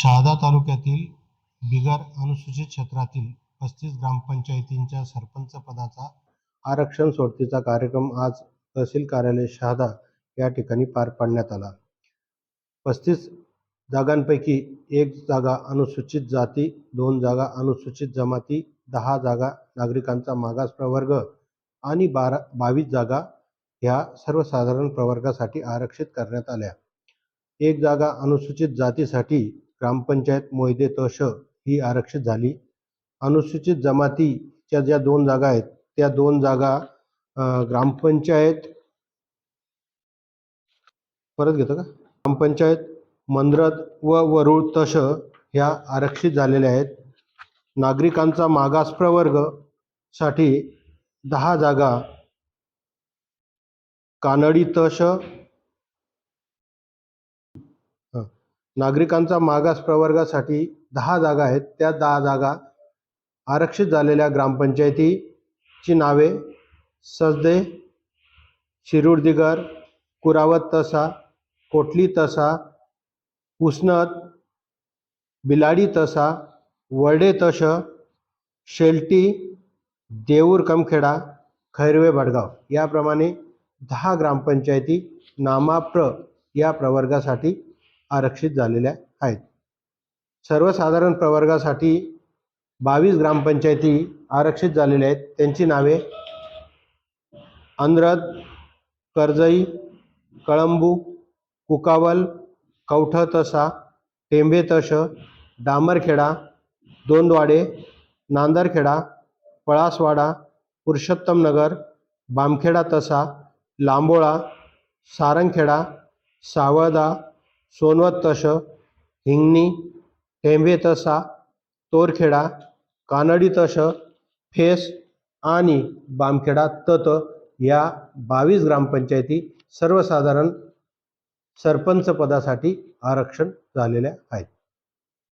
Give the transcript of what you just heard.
शहादा तालुक्यातील बिगर अनुसूचित क्षेत्रातील पस्तीस ग्रामपंचायतींच्या सरपंच पदाचा आरक्षण सोडतीचा कार्यक्रम आज तहसील कार्यालय शहादा या ठिकाणी पार पाडण्यात आला. पस्तीस जागांपैकी एक जागा अनुसूचित जाती दोन जागा अनुसूचित जमाती दहा जागा नागरिकांचा मागास प्रवर्ग आणि बारा बावीस जागा ह्या सर्वसाधारण प्रवर्गासाठी आरक्षित करण्यात आल्या. एक जागा अनुसूचित जातीसाठी ग्रामपंचायत मोयदे तश ही आरक्षित झाली. अनुसूचित जमातीच्या ज्या दोन जागा आहेत त्या दोन जागा ग्रामपंचायत परत घेतो का? ग्रामपंचायत मंद्रत व वरुळ तश ह्या आरक्षित झालेल्या आहेत. नागरिकांचा मागास प्रवर्गसाठी दहा जागा कानडी तश हं. नागरिकांचा मागास प्रवर्गासाठी दहा जागा आहेत. त्या दहा जागा आरक्षित झालेल्या ग्रामपंचायतीची नावे सजदे शिरूरदिगर कुरावत तसा कोटली तसा उसनत बिलाडी तसा वडे तश शेल्टी देऊर कमखेडा खैरवे भडगाव याप्रमाणे दहा ग्रामपंचायती नामाप्र या प्रवर्गासाठी आरक्षित झालेल्या आहेत. सर्वसाधारण प्रवर्गासाठी बावीस ग्रामपंचायती आरक्षित झालेल्या आहेत. त्यांची नावे अंद्रद कर्जई कळंबू कुकावल कवठतसा टेंबेतश डामरखेडा दोंदवाडे नांदरखेडा पळासवाडा पुरुषोत्तमनगर बामखेडा तसा लांबोळा सारंगखेडा सावळदा सोनवत तश हिंगणी टेंभे तसा तोरखेडा कानडी तश फेस आणि बामखेडा तत या बावीस ग्रामपंचायती सर्वसाधारण सरपंच पदासाठी आरक्षण झालेल्या आहेत.